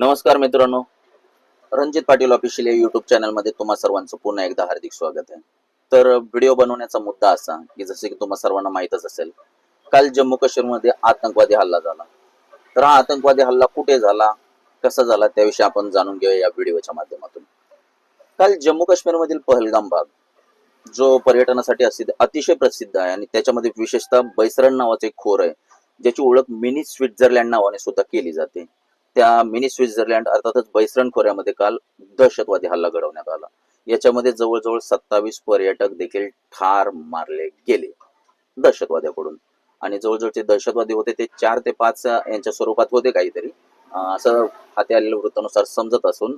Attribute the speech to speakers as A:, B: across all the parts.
A: नमस्कार मित्रांनो. रणजित पाटील ऑफिशियल या युट्यूब चॅनलमध्ये तुम्हा सर्वांचं पुन्हा एकदा हार्दिक स्वागत आहे. तर व्हिडिओ बनवण्याचा मुद्दा असा की जसे की तुम्हा सर्वांना माहीतच असेल काल जम्मू काश्मीरमध्ये आतंकवादी हल्ला झाला. तर हा आतंकवादी हल्ला कुठे झाला? कसा झाला? त्याविषयी आपण जाणून घेऊया या व्हिडिओच्या माध्यमातून. काल जम्मू काश्मीरमधील पहलगाम भाग जो पर्यटनासाठी असिद्ध अतिशय प्रसिद्ध आहे आणि त्याच्यामध्ये विशेषतः बैसरण नावाचे एक खोर आहे ज्याची ओळख मिनी स्वित्झर्लंड नावाने सुद्धा केली जाते. त्या मिनी स्वित्झर्लंड अर्थातच बैसरण खोऱ्यामध्ये काल दहशतवादी हल्ला घडवण्यात आला. याच्यामध्ये जवळजवळ सत्तावीस पर्यटक देखील ठार मारले गेले दहशतवाद्याकडून. आणि जवळजवळचे दहशतवादी होते ते चार ते पाच यांच्या स्वरूपात होते काहीतरी. असं हाती आलेल्या वृत्तानुसार समजत असून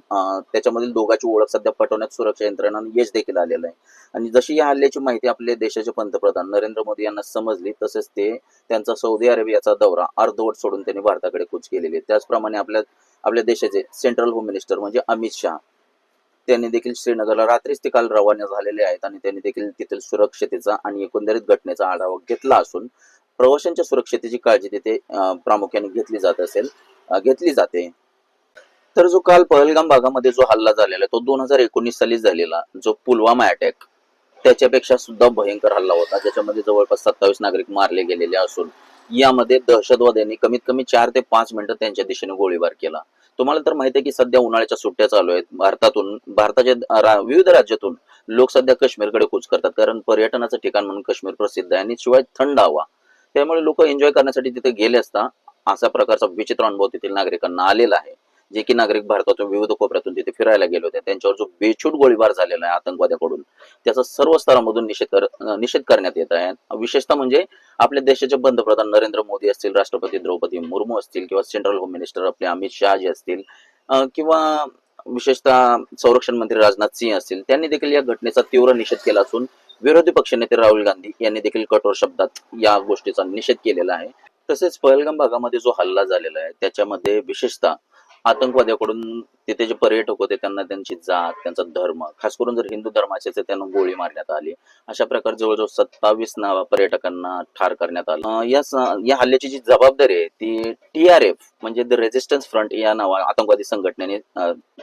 A: त्याच्यामधील दोघांची ओळख सध्या पटवण्यात सुरक्षा यंत्रणांना यश देखील आलेलं आहे आणि जशी या हल्ल्याची माहिती आपले देशाचे पंतप्रधान नरेंद्र मोदी यांना समजली तसेच ते त्यांचा सौदी अरेबियाचा दौरा अर्धवट सोडून त्यांनी भारताकडे कूच केलेली आहे. त्याचप्रमाणे आपल्या आपल्या देशाचे सेंट्रल होम मिनिस्टर म्हणजे अमित शहा त्यांनी देखील श्रीनगरला रात्रीच ते काल रवाना झालेले आहेत आणि त्यांनी देखील तेथील सुरक्षतेचा आणि एकंदरीत घटनेचा आढावा घेतला असून प्रवाशांच्या सुरक्षतेची काळजी तिथे प्रामुख्याने घेतली जात असेल घेतली जाते. तर जो काल पहलगाम भागामध्ये जो हल्ला झालेला तो दोन हजार एकोणीस साली झालेला जो पुलवामा अटॅक त्याच्यापेक्षा सुद्धा भयंकर हल्ला होता. ज्याच्यामध्ये जवळपास सत्तावीस नागरिक मारले गेलेले असून यामध्ये दहशतवाद्यांनी कमीत कमी चार ते पाच मिनिटं त्यांच्या दिशेने गोळीबार केला. तुम्हाला तर माहिती आहे की सध्या उन्हाळ्याच्या सुट्ट्या चालू आहेत. भारतातून भारताच्या रा- विविध राज्यातून लोक सध्या काश्मीरकडे कूच करतात. कारण पर्यटनाचं ठिकाण म्हणून काश्मीर प्रसिद्ध आहे आणि शिवाय थंड हवा. त्यामुळे लोक एन्जॉय करण्यासाठी तिथे गेले असता असा प्रकारचा विचित्र अनुभव तेथील नागरिकांना आलेला आहे. जे की नागरिक भारतातून विविध कोपऱ्यातून तिथे फिरायला गेले होते. त्यांच्यावर जो बेछूट गोळीबार झालेला आहे आतंकवाद्याकडून त्याचा सर्व स्तरामधून निषेध कर निषेध करण्यात येत आहे. विशेषतः म्हणजे आपल्या देशाचे पंतप्रधान नरेंद्र मोदी असतील राष्ट्रपती द्रौपदी मुर्मू असतील किंवा सेंट्रल होम मिनिस्टर आपले अमित शहा जे असतील किंवा विशेषतः संरक्षण मंत्री राजनाथ सिंह असतील त्यांनी देखील या घटनेचा तीव्र निषेध केला असून विरोधी पक्षनेते राहुल गांधी यांनी देखील कठोर शब्दात या गोष्टीचा निषेध केलेला आहे. तसेच पहलगाम भागामध्ये जो हल्ला झालेला आहे त्याच्यामध्ये विशेषतः आतंकवाद्याकडून तिथे जे पर्यटक होते त्यांना त्यांची जात त्यांचा धर्म खास करून जर हिंदू धर्माचे त्यांना गोळी मारण्यात आली अशा प्रकारे जवळजवळ सत्तावीस नावा पर्यटकांना ठार करण्यात आलं. या या हल्ल्याची जी जबाबदारी आहे ती टी आर एफ म्हणजे द रेजिस्टन्स फ्रंट या नावा आतंकवादी संघटनेने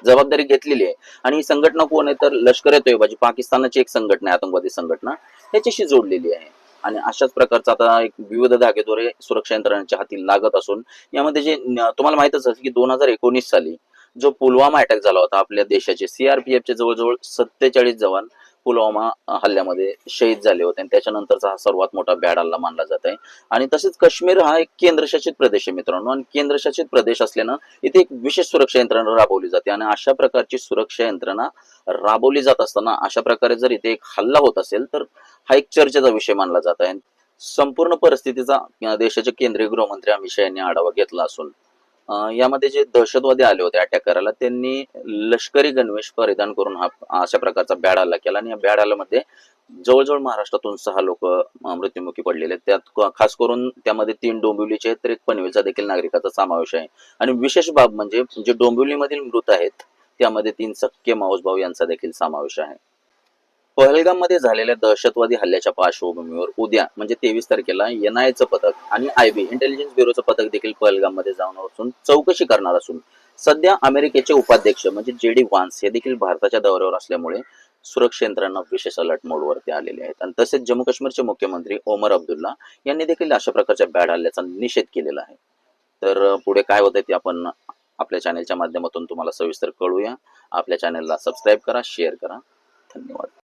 A: जबाबदारी घेतलेली आहे. आणि ही संघटना कोण आहे? तर लष्कर ए तोयबा पाकिस्तानाची एक संघटना आहे आतंकवादी संघटना त्याच्याशी जोडलेली आहे. आणि अशाच प्रकारचा आता एक विविध धागेद्वारे सुरक्षा यंत्रणांच्या हाती लागत असून यामध्ये जे तुम्हाला माहितच असेल की दोन हजार एकोणीस साली जो पुलवामा अटॅक झाला होता आपल्या देशाचे सीआरपीएफचे जवळजवळ सत्तेचाळीस जवान पुलवामा हल्ल्यामध्ये शहीद झाले होते. आणि त्याच्यानंतरचा हा सर्वात मोठा बॅड हल्ला मानला जात आहे. आणि तसेच काश्मीर हा एक केंद्रशासित प्रदेश आहे मित्रांनो. आणि केंद्रशासित प्रदेश असल्यानं इथे एक विशेष सुरक्षा यंत्रणा राबवली जाते. आणि अशा प्रकारची सुरक्षा यंत्रणा राबवली जात असताना अशा प्रकारे जर इथे एक हल्ला होत असेल तर हा एक चर्चेचा विषय मानला जात आहे. संपूर्ण परिस्थितीचा देशाचे केंद्रीय गृहमंत्री अमित शहा यांनी आढावा घेतला असून यामध्ये जे दहशतवादी आले होते अटॅक करायला त्यांनी लष्करी गणवेश परिधान करून हा अशा प्रकारचा बॅड हल्ला केला आणि या बॅड हल्ल्यामध्ये जवळजवळ महाराष्ट्रातून सहा लोक मृत्युमुखी पडलेले आहेत. त्यात खास करून त्यामध्ये तीन डोंबिवलीचे तर एक पनवेलचा देखील नागरिकाचा समावेश आहे आणि विशेष बाब म्हणजे जे डोंबिवलीमधील मृत आहेत त्यामध्ये तीन सक्के माऊस भाऊ यांचा देखील समावेश आहे पहलगाममध्ये झालेल्या दहशतवादी हल्ल्याच्या पार्श्वभूमीवर उद्या म्हणजे तेवीस तारखेला एनआयचं पथक आणि आयबी इंटेलिजन्स ब्युरोचं पथक देखील पहलगाममध्ये जाऊन असून चौकशी करणार असून सध्या अमेरिकेचे उपाध्यक्ष म्हणजे जे डी वान्स हे देखील भारताच्या दौऱ्यावर असल्यामुळे सुरक्षा यंत्रणा विशेष अलर्ट मोडवरती आलेले आहेत. आणि तसेच जम्मू काश्मीरचे मुख्यमंत्री ओमर अब्दुल्ला यांनी देखील अशा प्रकारच्या बॅड हल्ल्याचा निषेध केलेला आहे. तर पुढे काय होतं ते आपण आपल्या चॅनेलच्या माध्यमातून तुम्हाला सविस्तर कळूया. आपल्या चॅनेलला सबस्क्राईब करा शेअर करा. धन्यवाद.